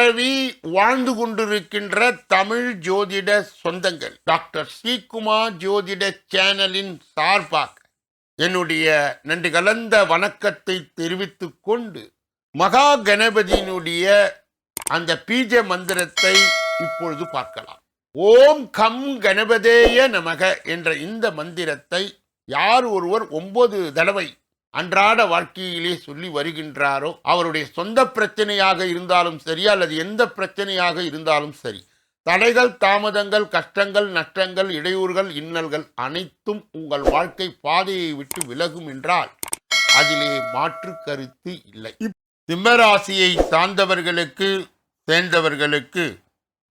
பரவி வாழ்ந்து கொண்டிருக்கின்ற தமிழ் ஜோதிட சொந்தங்கள். டாக்டர் ஸ்ரீகுமார் ஜோதிட சேனலின் சார்பாக என்னுடைய நன்றி கலந்த வணக்கத்தை தெரிவித்து கொண்டு மகா கணபதியினுடைய அந்த பீஜ மந்திரத்தை இப்பொழுது பார்க்கலாம். ஓம் கம் கணபதேய நமக என்ற இந்த மந்திரத்தை யார் ஒருவர் ஒன்பது தடவை அன்றாட வாழ்க்கையிலே சொல்லி வருகின்றாரோ அவருடைய சொந்த பிரச்சனையாக இருந்தாலும் சரி அல்லது எந்த பிரச்சனையாக இருந்தாலும் சரி தடைகள் தாமதங்கள் கஷ்டங்கள் நஷ்டங்கள் இடையூறுகள் இன்னல்கள் அனைத்தும் உங்கள் வாழ்க்கை பாதையை விட்டு விலகும் என்றால் அதிலே மாற்று கருத்து இல்லை. சிம்மராசியை சார்ந்தவர்களுக்கு சேர்ந்தவர்களுக்கு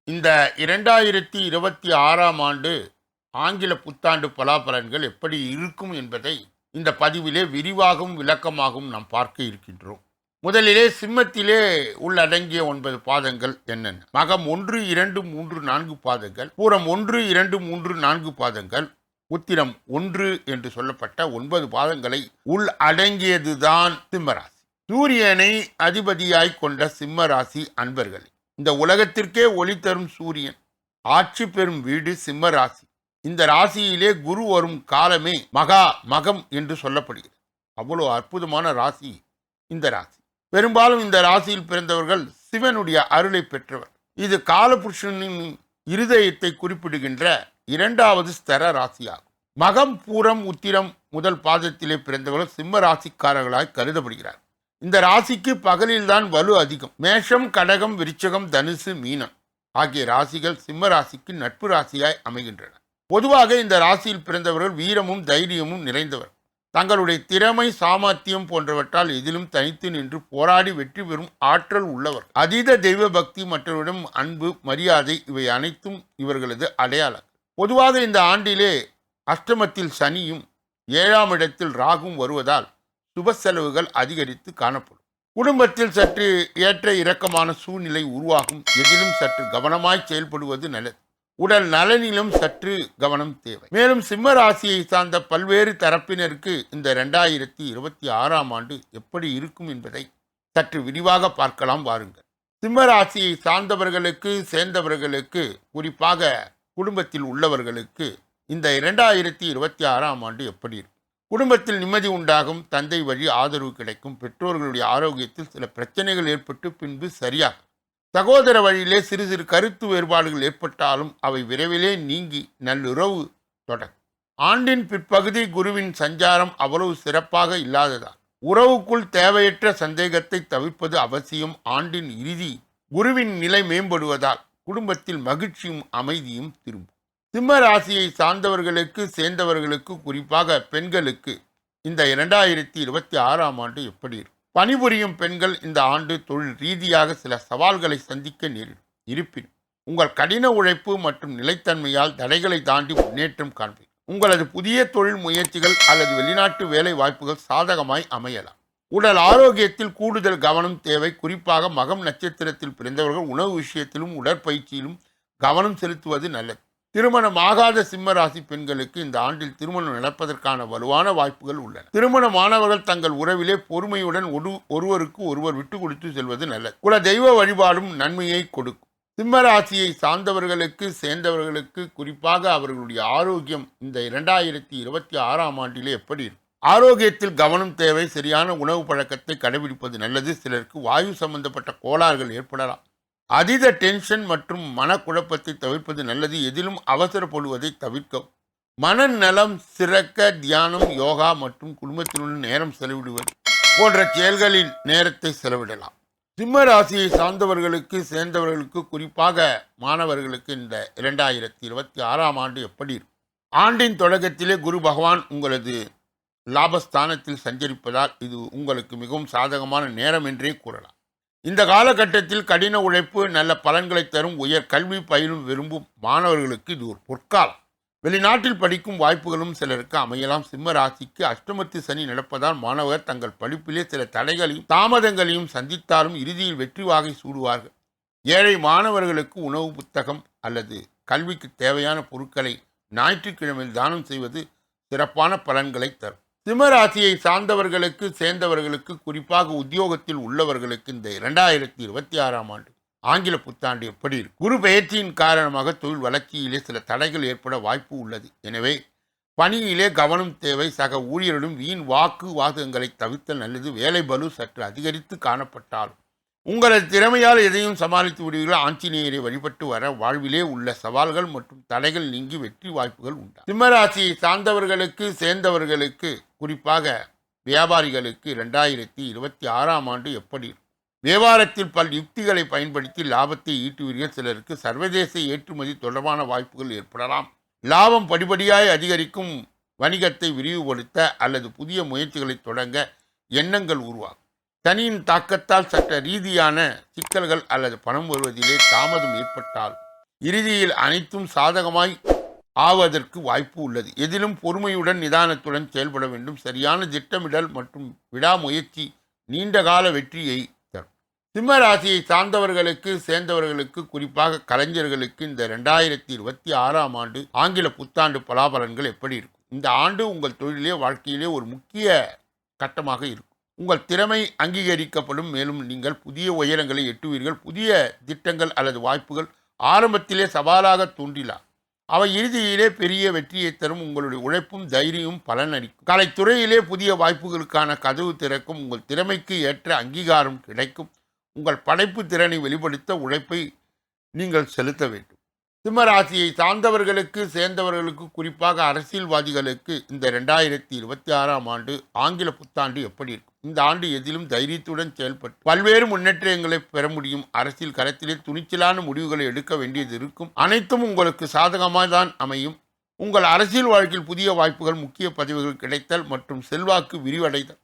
இந்த இரண்டாயிரத்தி இருபத்தி ஆறாம் ஆண்டு ஆங்கில புத்தாண்டு பலாபலன்கள் எப்படி இருக்கும் என்பதை இந்த பதிவிலே விரிவாகவும் விளக்கமாகவும் நாம் பார்க்க இருக்கின்றோம். முதலிலே சிம்மத்திலே உள்ளடங்கிய ஒன்பது பாதங்கள் என்னென்ன? மகம் ஒன்று இரண்டு மூன்று நான்கு பாதங்கள். பூரம் ஒன்று இரண்டு மூன்று நான்கு பாதங்கள். உத்திரம் ஒன்று என்று சொல்லப்பட்ட ஒன்பது பாதங்களை உள் அடங்கியதுதான் சிம்மராசி. சூரியனை அதிபதியாய் கொண்ட சிம்மராசி அன்பர்களே இந்த உலகத்திற்கே ஒளி தரும் சூரியன் ஆட்சி பெறும் வீடு சிம்மராசி. இந்த ராசியிலே குரு வரும் காலமே மகா மகம் என்று சொல்லப்படுகிறது. அவ்வளோ அற்புதமான ராசி இந்த ராசி. பெரும்பாலும் இந்த ராசியில் பிறந்தவர்கள் சிவனுடைய அருளை பெற்றவர். இது காலபுருஷனின் இருதயத்தை குறிப்பிடுகின்ற இரண்டாவது ஸ்தர ராசியாகும். மகம் பூரம் உத்திரம் முதல் பாதத்திலே பிறந்தவர்கள் சிம்ம ராசிக்காரர்களாய் கருதப்படுகிறார். இந்த ராசிக்கு பகலில்தான் வலு அதிகம். மேஷம் கடகம் விருச்சகம் தனுசு மீனம் ஆகிய ராசிகள் சிம்ம ராசிக்கு நட்பு ராசியாய் அமைகின்றன. பொதுவாக இந்த ராசியில் பிறந்தவர்கள் வீரமும் தைரியமும் நிறைந்தவர். தங்களுடைய திறமை சாமர்த்தியம் போன்றவற்றால் எதிலும் தனித்து நின்று போராடி வெற்றி பெறும் ஆற்றல் உள்ளவர். அதீத தெய்வ பக்தி மற்றவரிடம் அன்பு மரியாதை இவை அனைத்தும் இவர்களது அடையாளம். பொதுவாக இந்த ஆண்டிலே அஷ்டமத்தில் சனியும் ஏழாம் இடத்தில் ராகும் வருவதால் சுப செலவுகள் அதிகரித்து காணப்படும். குடும்பத்தில் சற்று ஏற்ற இறக்கமான சூழ்நிலை உருவாகும். எதிலும் சற்று கவனமாய் செயல்படுவது நல்லது. உடல் நலனிலும் சற்று கவனம் தேவை. மேலும் சிம்ம ராசியை சார்ந்த பல்வேறு தரப்பினருக்கு இந்த ரெண்டாயிரத்தி இருபத்தி ஆறாம் ஆண்டு எப்படி இருக்கும் என்பதை சற்று விரிவாக பார்க்கலாம் வாருங்கள். சிம்ம ராசியை சார்ந்தவர்களுக்கு சேர்ந்தவர்களுக்கு குறிப்பாக குடும்பத்தில் உள்ளவர்களுக்கு இந்த இரண்டாயிரத்தி இருபத்தி ஆறாம் ஆண்டு எப்படி இருக்கும்? குடும்பத்தில் நிம்மதி உண்டாகும் தந்தை வழி ஆதரவு கிடைக்கும் பெற்றோர்களுடைய ஆரோக்கியத்தில் சில பிரச்சனைகள் ஏற்பட்டு பின்பு சரியாகும். சகோதர வழியிலே சிறு சிறு கருத்து வேறுபாடுகள் ஏற்பட்டாலும் அவை விரைவிலே நீங்கி நல்லுறவு தொடரும் ஆண்டின் பிற்பகுதி குருவின் சஞ்சாரம் அவ்வளவு சிறப்பாக இல்லாததால் உறவுக்குள் தேவையற்ற சந்தேகத்தை தவிர்ப்பது அவசியம். ஆண்டின் இறுதி குருவின் நிலை மேம்படுவதால் குடும்பத்தில் மகிழ்ச்சியும் அமைதியும் திரும்பும். சிம்ம ராசியை சார்ந்தவர்களுக்கு சேர்ந்தவர்களுக்கு குறிப்பாக பெண்களுக்கு இந்த இரண்டாயிரத்தி இருபத்தி ஆறாம் ஆண்டு எப்படி இருக்கும்? பணிபுரியும் பெண்கள் இந்த ஆண்டு தொழில் ரீதியாக சில சவால்களை சந்திக்க நேரிடும். இருப்பினும் உங்கள் கடின உழைப்பு மற்றும் நிலைத்தன்மையால் தடைகளை தாண்டி முன்னேற்றம் காண்பீர்கள். உங்களது புதிய தொழில் முயற்சிகள் அல்லது வெளிநாட்டு வேலை வாய்ப்புகள் சாதகமாய் அமையலாம். உடல் ஆரோக்கியத்தில் கூடுதல் கவனம் தேவை. குறிப்பாக மகம் நட்சத்திரத்தில் பிறந்தவர்கள் உணவு விஷயத்திலும் உடற்பயிற்சியிலும் கவனம் செலுத்துவது நல்லது. திருமணம் ஆகாத சிம்ம ராசி பெண்களுக்கு இந்த ஆண்டில் திருமணம் நடப்பதற்கான வலுவான வாய்ப்புகள் உள்ளன. திருமணமானவர்கள் தங்கள் உறவிலே பொறுமையுடன் ஒரு ஒருவருக்கு ஒருவர் விட்டு கொடுத்து செல்வது நல்லது. குல தெய்வ வழிபாடும் நன்மையை கொடுக்கும். சிம்ம ராசியை சார்ந்தவர்களுக்கு சேர்ந்தவர்களுக்கு குறிப்பாக அவர்களுடைய ஆரோக்கியம் இந்த இரண்டாயிரத்தி இருபத்தி ஆறாம் ஆண்டிலே எப்படி இருக்கும்? ஆரோக்கியத்தில் கவனம் தேவை சரியான உணவு பழக்கத்தை கடைபிடிப்பது நல்லது. சிலருக்கு வாயு சம்பந்தப்பட்ட கோளாறுகள் ஏற்படலாம். அதீத டென்ஷன் மற்றும் மனக்குழப்பத்தை தவிர்ப்பது நல்லது. எதிலும் அவசரப்படுவதை தவிர்க்கவும். மனநலம் சிறக்க தியானம் யோகா மற்றும் குடும்பத்தினுடன் நேரம் செலவிடுவது போன்ற செயல்களில் நேரத்தை செலவிடலாம். சிம்ம ராசியை சார்ந்தவர்களுக்கு சேர்ந்தவர்களுக்கு குறிப்பாக மாணவர்களுக்கு இந்த இரண்டாயிரத்தி இருபத்தி ஆறாம் ஆண்டு எப்படி இருக்கும்? ஆண்டின் தொடக்கத்திலே குரு பகவான் உங்களது லாபஸ்தானத்தில் சஞ்சரிப்பதால் இது உங்களுக்கு மிகவும் சாதகமான நேரம் என்றே கூறலாம். இந்த காலகட்டத்தில் கடின உழைப்பு நல்ல பலன்களை தரும் உயர் கல்வி பயிலும் விரும்பும் மாணவர்களுக்கு இது ஒரு பொற்காலம். வெளிநாட்டில் படிக்கும் வாய்ப்புகளும் சிலருக்கு அமையலாம். சிம்ம ராசிக்கு அஷ்டமத்து சனி நடப்பதால் மாணவர் தங்கள் படிப்பிலே சில தடைகளையும் தாமதங்களையும் சந்தித்தாலும் இறுதியில் வெற்றி வாகை சூடுவார்கள். ஏழை மாணவர்களுக்கு உணவு புத்தகம் அல்லது கல்விக்கு தேவையான பொருட்களை ஞாயிற்றுக்கிழமையில் தானம் செய்வது சிறப்பான பலன்களை தரும். சிம்மராசியை சார்ந்தவர்களுக்கு சேர்ந்தவர்களுக்கு குறிப்பாக உத்தியோகத்தில் உள்ளவர்களுக்கு இந்த இரண்டாயிரத்தி இருபத்தி ஆறாம் ஆண்டு ஆங்கில புத்தாண்டு எப்படி இருக்கும் குரு பெயர்ச்சியின் காரணமாக தொழில் வளர்ச்சியிலே சில தடைகள் ஏற்பட வாய்ப்பு உள்ளது. எனவே பணியிலே கவனம் தேவை. சக ஊழியரிடம் வீண் வாக்கு வாதங்களை தவிர்த்தல் நல்லது. வேலை பலு சற்று அதிகரித்து காணப்பட்டாலும் உங்களது திறமையால் எதையும் சமாளித்து விடுவீர்கள் ஆஞ்சநேயரை வழிபட்டு வர வாழ்விலே உள்ள சவால்கள் மற்றும் தடைகள் நீங்கி வெற்றி வாய்ப்புகள் உண்டு? சிம்மராசியை சார்ந்தவர்களுக்கு சேர்ந்தவர்களுக்கு குறிப்பாக வியாபாரிகளுக்கு இரண்டாயிரத்தி இருபத்தி ஆறாம் ஆண்டு எப்படி வியாபாரத்தில் பல் யுக்திகளை பயன்படுத்தி லாபத்தை ஈட்டுவீர்கள். சிலருக்கு சர்வதேச ஏற்றுமதி தொடர்பான வாய்ப்புகள் ஏற்படலாம். லாபம் படிப்படியாய் அதிகரிக்கும் வணிகத்தை விரிவுபடுத்த அல்லது புதிய முயற்சிகளை தொடங்க எண்ணங்கள் உருவாகும். தனியின் தாக்கத்தால் சட்ட ரீதியான சிக்கல்கள் அல்லது பணம் வருவதிலே தாமதம் ஏற்பட்டால் இறுதியில் அனைத்தும் சாதகமாய் ஆவதற்கு வாய்ப்பு உள்ளது. எதிலும் பொறுமையுடன் நிதானத்துடன் செயல்பட வேண்டும். சரியான திட்டமிடல் மற்றும் விடாமுயற்சி நீண்டகால வெற்றியை தரும். சிம்ம ராசியை சார்ந்தவர்களுக்கு சேர்ந்தவர்களுக்கு குறிப்பாக கலைஞர்களுக்கு இந்த ரெண்டாயிரத்தி இருபத்தி ஆறாம் ஆண்டு ஆங்கில புத்தாண்டு பலாபலன்கள் எப்படி இருக்கும்? இந்த ஆண்டு உங்கள் தொழிலே வாழ்க்கையிலே ஒரு முக்கிய கட்டமாக இருக்கும். உங்கள் திறமை அங்கீகரிக்கப்படும். மேலும் நீங்கள் புதிய உயரங்களை எட்டுவீர்கள். புதிய திட்டங்கள் அல்லது வாய்ப்புகள் ஆரம்பத்திலே சவாலாக தோன்றிலாம் அவை இறுதியிலே பெரிய வெற்றியை தரும். உங்களுடைய உழைப்பும் தைரியமும் பலனளிக்கும். கலைத்துறையிலே புதிய வாய்ப்புகளுக்கான கதவு திறக்கும். உங்கள் திறமைக்கு ஏற்ற அங்கீகாரம் கிடைக்கும். உங்கள் படைப்பு திறனை வெளிப்படுத்த உழைப்பை நீங்கள் செலுத்த வேண்டும். சிம்மராசியை சார்ந்தவர்களுக்கு சேர்ந்தவர்களுக்கு குறிப்பாக அரசியல்வாதிகளுக்கு இந்த ரெண்டாயிரத்தி இருபத்தி ஆறாம் ஆண்டு ஆங்கில புத்தாண்டு எப்படி இருக்கும்? இந்த ஆண்டு எதிலும் தைரியத்துடன் செயல்பட்டு பல்வேறு முன்னேற்றங்களை பெற முடியும். அரசியல் களத்திலே துணிச்சலான முடிவுகளை எடுக்க வேண்டியது இருக்கும். அனைத்தும் உங்களுக்கு சாதகமாக தான் அமையும். உங்கள் அரசியல் வாழ்க்கையில் புதிய வாய்ப்புகள் முக்கிய பதவிகள் கிடைத்தல் மற்றும் செல்வாக்கு விரிவடைதல்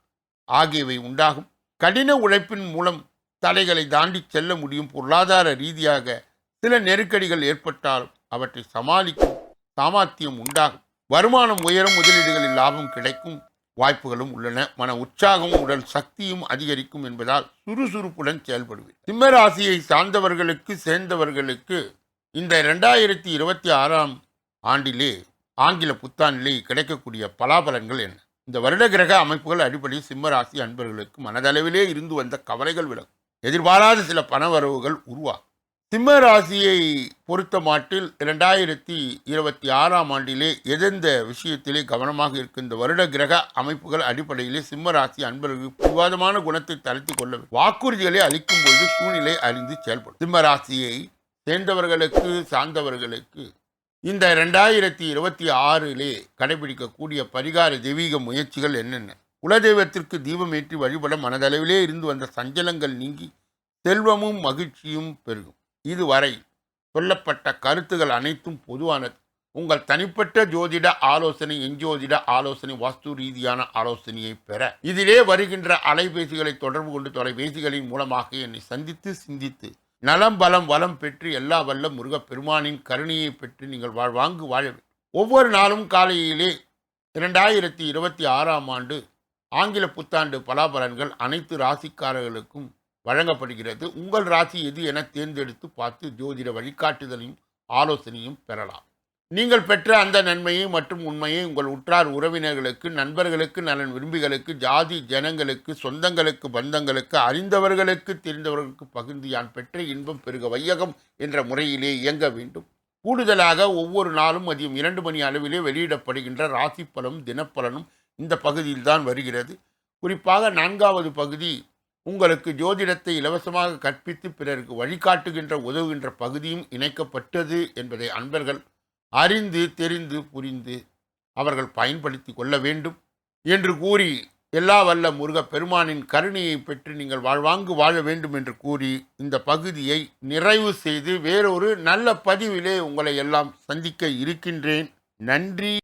ஆகியவை உண்டாகும். கடின உழைப்பின் மூலம் தடைகளை தாண்டி செல்ல முடியும். பொருளாதார ரீதியாக சில நெருக்கடிகள் ஏற்பட்டாலும் அவற்றை சமாளிக்கும் சாமர்த்தியம் உண்டாகும். வருமானம் உயரும் முதலீடுகளில் லாபம் கிடைக்கும். வாய்ப்புகளும் உள்ளன. மன உற்சாகமும் உடல் சக்தியும் அதிகரிக்கும் என்பதால் சுறுசுறுப்புடன் செயல்படுவீர் சிம்மராசியை சார்ந்தவர்களுக்கு சேர்ந்தவர்களுக்கு இந்த ரெண்டாயிரத்தி இருபத்தி ஆறாம் ஆண்டிலே ஆங்கில புத்தாண்டிலே கிடைக்கக்கூடிய பலாபலன்கள் என்ன? இந்த வருட கிரக அமைப்புகள் அடிப்படையில் சிம்மராசி அன்பர்களுக்கு மனதளவிலே இருந்து வந்த கவலைகள் விலகும். எதிர்பாராத சில பணவரவுகள் உருவாகும். சிம்ம ராசியை பொறுத்த மாட்டில் இரண்டாயிரத்தி இருபத்தி ஆறாம் ஆண்டிலே எதெந்த விஷயத்திலே கவனமாக இருக்கும் இந்த வருட கிரக அமைப்புகள் அடிப்படையிலே சிம்ம ராசி அன்பர்களுக்கு விவாதமான குணத்தை தளர்த்தி கொள்ள வாக்குறுதிகளை அளிக்கும் பொழுது சூழ்நிலை அறிந்து செயல்படும். சிம்ம ராசியை சேர்ந்தவர்களுக்கு சார்ந்தவர்களுக்கு இந்த ரெண்டாயிரத்தி இருபத்தி ஆறிலே கடைபிடிக்கக்கூடிய பரிகார தெய்வீக முயற்சிகள் என்னென்ன? குலதெய்வத்திற்கு தீபம் ஏற்றி வழிபட மனதளவிலே இருந்து வந்த சஞ்சலங்கள் நீங்கி செல்வமும் மகிழ்ச்சியும் பெருகும். இதுவரை சொல்லப்பட்ட கருத்துகள் அனைத்தும் பொதுவானது. உங்கள் தனிப்பட்ட ஜோதிட ஆலோசனை எஞ்சோதிட ஆலோசனை வாஸ்து ரீதியான ஆலோசனையை பெற. இதிலே வருகின்ற அலைபேசிகளை தொடர்பு கொண்டு தொலைபேசிகளின் மூலமாக என்னை சந்தித்து சிந்தித்து நலம் பலம் வளம் பெற்று எல்லா வல்ல முருகப் பெருமானின் கருணையை பெற்று நீங்கள் வாழ்வாங்கு வாழ ஒவ்வொரு நாளும் காலையிலே இரண்டாயிரத்தி இருபத்தி ஆறாம் ஆண்டு ஆங்கில புத்தாண்டு பலாபலன்கள் அனைத்து ராசிக்காரர்களுக்கும் வழங்கப்படுகிறது. உங்கள் ராசி எது என தேர்ந்தெடுத்து பார்த்து ஜோதிட வழிகாட்டுதலையும் ஆலோசனையும் பெறலாம். நீங்கள் பெற்ற அந்த நன்மையை மற்றும் உண்மையை உங்கள் உற்றார் உறவினர்களுக்கு நண்பர்களுக்கு நலன் விரும்பிகளுக்கு ஜாதி ஜனங்களுக்கு சொந்தங்களுக்கு பந்தங்களுக்கு அறிந்தவர்களுக்கு தெரிந்தவர்களுக்கு பகிர்ந்து யான் பெற்ற இன்பம் பெருக வையகம் என்ற முறையிலே இயங்க வேண்டும். கூடுதலாக ஒவ்வொரு நாளும் மதியம் இரண்டு மணி அளவிலே வெளியிடப்படுகின்ற ராசி பலனும் தினப்பலனும் இந்த பகுதியில்தான் வருகிறது. குறிப்பாக நான்காவது பகுதி உங்களுக்கு ஜோதிடத்தை இலவசமாக கற்பித்து பிறருக்கு வழிகாட்டுகின்ற உதவுகின்ற பகுதியும் இணைக்கப்பட்டது என்பதை அன்பர்கள் அறிந்து தெரிந்து புரிந்து அவர்கள் பயன்படுத்தி கொள்ள வேண்டும் என்று கூறி எல்லா வல்ல முருகப் பெருமானின் கருணையை பெற்று நீங்கள் வாழ்வாங்கு வாழ வேண்டும் என்று கூறி இந்த பகுதியை நிறைவு செய்து வேறொரு நல்ல பதிவிலே உங்களை எல்லாம் சந்திக்க இருக்கின்றேன். நன்றி.